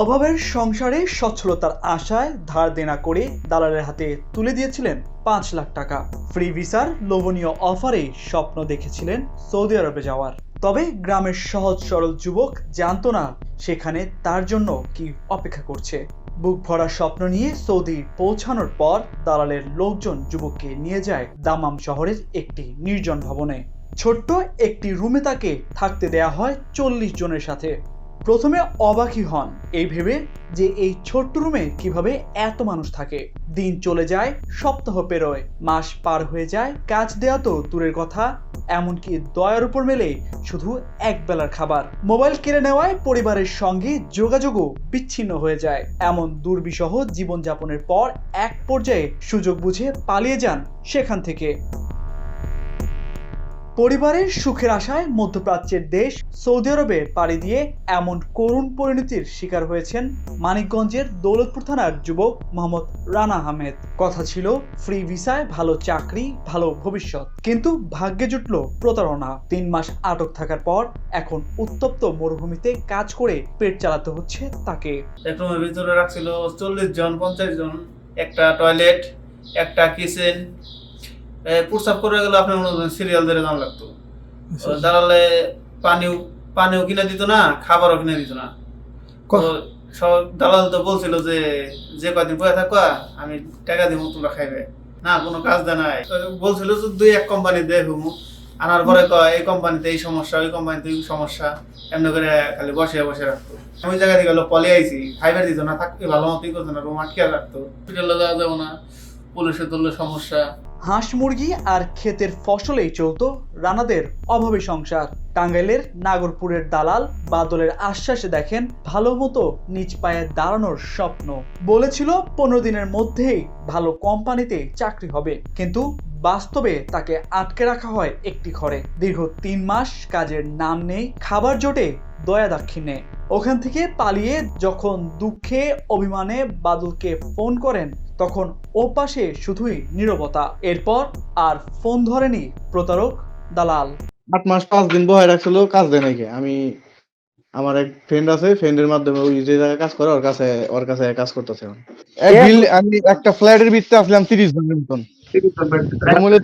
অভাবের সংসারে সচ্ছলতার আশায় ধার দেনা করে দালালের হাতে তুলে দিয়েছিলেন পাঁচ লাখ টাকা। ফ্রি ভিসার লোভনীয় অফারে স্বপ্ন দেখেছিলেন সৌদি আরবে যাওয়ার। তবে গ্রামের সহজ সরল যুবক জানতো না সেখানে তার জন্য কি অপেক্ষা করছে। বুক ভরা স্বপ্ন নিয়ে সৌদি পৌঁছানোর পর দালালের লোকজন যুবককে নিয়ে যায় দামাম শহরের একটি নির্জন ভবনে। ছোট্ট একটি রুমে তাকে থাকতে দেয়া হয় চল্লিশ জনের সাথে। প্রথমে অবাকই হন এই ভেবে যে এই ছোট্ট রুমে কীভাবে এত মানুষ থাকে। দিন চলে যায়, সপ্তাহ পেরোয়, মাস পার হয়ে যায়, কাজ দেওয়া তো দূরের কথা। এমনকি দয়ার উপর মেলে শুধু এক বেলার খাবার। মোবাইল কেড়ে নেওয়ায় পরিবারের সঙ্গে যোগাযোগও বিচ্ছিন্ন হয়ে যায়। এমন দুর্বিষহ জীবনযাপনের পর এক পর্যায়ে সুযোগ বুঝে পালিয়ে যান সেখান থেকে। পরিবারের সুখের আশায় মধ্যপ্রাচ্যের দেশ সৌদি আরবে পাড়ি দিয়ে এমন করুণ পরিণতির শিকার হয়েছেন মানিকগঞ্জের দৌলতপুর থানার যুবক মোহাম্মদ রানা আহমেদ। কথা ছিল, ফ্রি ভিসায় ভালো চাকরি, ভালো ভবিষ্যৎ। কিন্তু ভাগ্যে জুটল প্রতারণা। তিন মাস আটক থাকার পর এখন উত্তপ্ত মরুভূমিতে কাজ করে পেট চালাতে হচ্ছে তাকে। ভিতরে রাখছিল চল্লিশ জন, পঞ্চাশ জন। একটা টয়লেট একটা কিচেন প্রস্রাব করে গেলে আপনার মনে করেন সিরিয়াল ধরে দাম লাগতো। আচ্ছা, দাঁড়ালে পানিও পানিও কিনে দিত না খাবারও কিনে দিত না। সব দালাল তো বলছিল যে যে কদিন বয়ে থাকবা আমি টাকা দিব তোমরা খাইবে। না কোনো কাজ দেয় নাই। বলছিল যে দুই এক কোম্পানি দেয় হুমু। আনার পরে কয় এই কোম্পানিতে এই সমস্যা ওই কোম্পানিতে এই সমস্যা। এমনি করে খালি বসে বসে রাখতো। আমি জায়গা থেকে গেলো পলে আইছি ফাইবার দিত না থাকতে ভালো মতোই করতো না রুম আটকে রাখতো। হসপিটালে যাওয়া যাব না পুলিশে তুললে সমস্যা। হাঁস মুরগি আর ক্ষেতের ফসলেই চলতো রানাদের অভাবে সংসার। টাঙ্গাইলের নাগরপুরের দালাল বাদলের আশ্বাসে দেখেন ভালো মতো নিজ পায়ে দাঁড়ানোর স্বপ্ন। বলেছিল, পনেরো দিনের মধ্যেই ভালো কোম্পানিতে চাকরি হবে। কিন্তু বাস্তবে তাকে আটকে রাখা হয় একটি ঘরে। দীর্ঘ তিন মাস কাজের নাম নেই, খাবার জোটে দয়া দাক্ষিণ্যে। ওখান থেকে পালিয়ে যখন দুঃখে অভিমানে বাদলকে ফোন করেন তখন ও পাশে শুধুই নীরবতা। এরপর আর ফোন ধরেনি প্রতারক দালাল। আট মাস পাঁচ দিন বহায় রাখছিল কাজ দেয় নাকি? আমি আমার এক ফ্রেন্ড আছে ফ্রেন্ডের মাধ্যমে ওই যে জায়গায় কাজ করে ওর কাছে ওর কাছে কাজ করতেছে এক বিল- আমি একটা ফ্ল্যাটের ভিতরে আসলাম তিরিশ জনের মতন।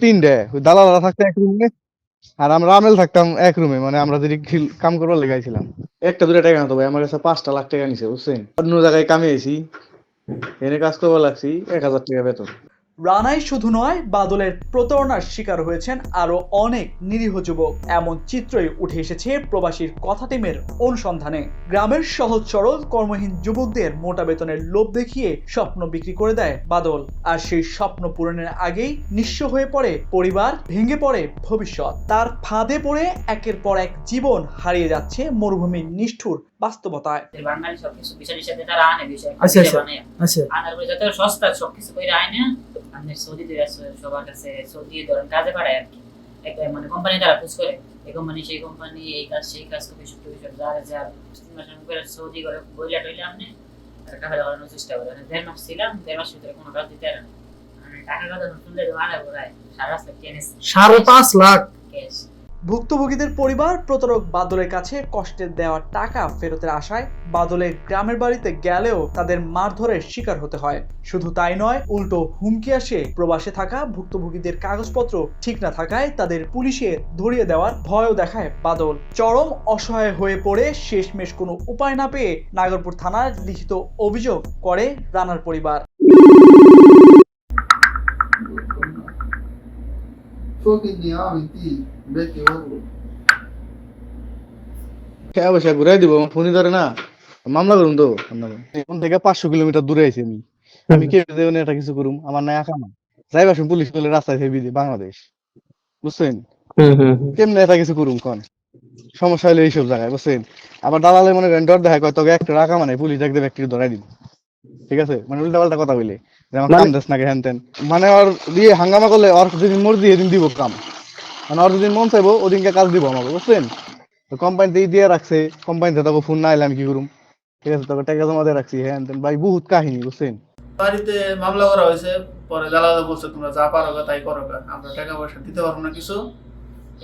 তিনটে। দালালরা থাকতো এক রুমে আর আমরা আমেল থাকতাম এক রুমে মানে আমরা যদি কাম করবার লেগাইছিলাম। একটা দুটা টাকা না তো ভাই আমার কাছে পাঁচটা লাখ টাকা নিছে বুঝছেন? অন্য জায়গায় কামে আইছি এনে কাজ করবার লাগছি এক হাজার টাকা বেতন। রানাই শুধু নয় বাদলের প্রতারণার শিকার হয়েছেন আরও অনেক নিরীহ যুবক। এমন চিত্রই উঠে এসেছে প্রবাসীর কথা টিমের অনুসন্ধানে। গ্রামের সহজ সরল কর্মহীন যুবকদের মোটা বেতনের লোভ দেখিয়ে স্বপ্ন বিক্রি করে দেয় বাদল। আর সেই স্বপ্ন পূরণের আগেই নিঃস্ব হয়ে পড়ে পরিবার ভেঙে পড়ে ভবিষ্যৎ। তার ফাঁদে পড়ে একের পর এক জীবন হারিয়ে যাচ্ছে মরুভূমির নিষ্ঠুর বাস্তবতায়। বাঙালি সবকিছু বিষয় সাথে তারা আনে বিষয় আচ্ছা, আচ্ছা। আচ্ছা। আনার পরে যাতে সস্তা সবকিছু করে আনে আপনি সৌদি সবার কাছে সৌদি ধরেন কাজে পাঠায় আর কি। একটা মানে কোম্পানি তারা খোঁজ করে। এই কোম্পানি সেই কোম্পানি এই কাজ, সেই কাজ করে সব কিছু যা যা তিন মাস আমি করে সৌদি করে বইলা টইলে আপনি টাকা ফেলা করানোর চেষ্টা করে। মানে দেড় মাস ছিলাম, দেড় মাস ভিতরে কোনো কাজ দিতে না। মানে টাকা কথা শুনলে মারা বোধহয় সারা রাস্তা কেনে সাড়ে পাঁচ লাখ? ভুক্তভোগীদের পরিবার প্রতারক বাদলের কাছে কষ্টের দেওয়া টাকা ফেরতের আশায় বাদলের গ্রামের বাড়িতে গেলেও তাদের মারধরের শিকার হতে হয়। শুধু তাই নয়, উল্টো হুমকি আসে। প্রবাসে থাকা ভুক্তভোগীদের কাগজপত্র ঠিক না থাকায় তাদের পুলিশে ধরিয়ে দেওয়ার ভয়ও দেখায় বাদল। চরম অসহায় হয়ে পড়ে শেষমেশ কোনো উপায় না পেয়ে নাগরপুর থানার লিখিত অভিযোগ করে রানার পরিবার। খেয়ে বসে ঘুরাই দিব? আমার ফোনই ধরে না। মামলা করুন তো। আপনাকে থেকে পাঁচশো কিলোমিটার দূরে আছি আমি। আমি কে দেবেন এটা কিছু করুম আমার নাই আঁকা না যাইবা শুন পুলিশ বলে রাস্তায় ফেবি বাংলাদেশ। বুঝছেন? কেমনে এটা কিছু করুম কোন? সমস্যা হলে এইসব জায়গায় বুঝছেন? আবার দালালে মনে করেন ডর দেখায় কয় তোকে একটা রাখা মানে পুলিশ একদম একটু ধরাই দিব। ঠিক আছে? মানে উল্টা পাল্টা কথা বলে যে আমার কাম দেশ নাকি হ্যান ত্যান মানে ওর দিয়ে হাঙ্গামা করলে ওর যেদিন মর্জি এদিন দিব কাম। মানে ওর যেদিন মন চাইব ওদিনকে কাজ দিব আমাকে বুঝছেন? তো কোম্পানিতে দিয়ে রাখছে কোম্পানিতে তোকে ফোন না এলে আমি কি করুম? ঠিক আছে তোকে টাকা জমা দিয়ে রাখছি হ্যান ত্যান ভাই বহুত কাহিনী বুঝছেন? বাড়িতে মামলা করা হয়েছে পরে দালালে বলছে তোমরা যা পারো তাই করো আমরা টাকা পয়সা দিতে পারব না কিছু।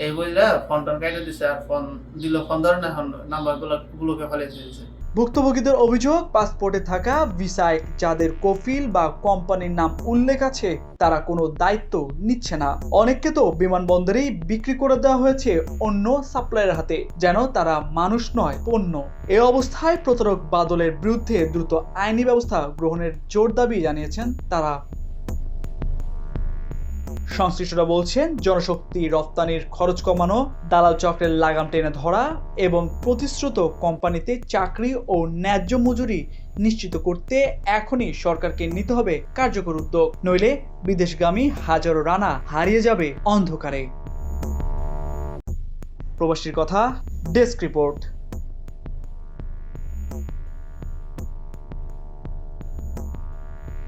এই বইলা ফোন টোন কেটে দিছে আর ফোন দিল ফোন ধরে না এখন নাম্বারগুলো গুলোকে ফেলে দিয়েছে ভুক্তভোগীদের অভিযোগ, পাসপোর্টে থাকা ভিসায় যাদের কফিল বা কোম্পানির নাম উল্লেখ আছে, তারা কোনো দায়িত্ব নিচ্ছে না। অনেককে তো বিমানবন্দরেই বিক্রি করে দেওয়া হয়েছে অন্য সাপ্লায়ের হাতে, যেন তারা মানুষ নয়, পণ্য। এ অবস্থায় প্রতারক বাদলের বিরুদ্ধে দ্রুত আইনি ব্যবস্থা গ্রহণের জোর দাবি জানিয়েছেন তারা। সংশ্লিষ্টরা বলছেন, জনশক্তি রপ্তানির খরচ কমানো, দালাল চক্রের লাগাম টেনে ধরা এবং প্রতিশ্রুত কোম্পানিতে চাকরি ও ন্যায্য মজুরি নিশ্চিত করতে এখনই সরকারকে নিতে হবে কার্যকর উদ্যোগ। নইলে বিদেশগামী হাজারো রানা হারিয়ে যাবে অন্ধকারে। প্রবাসীর কথা, ডেস্ক রিপোর্ট।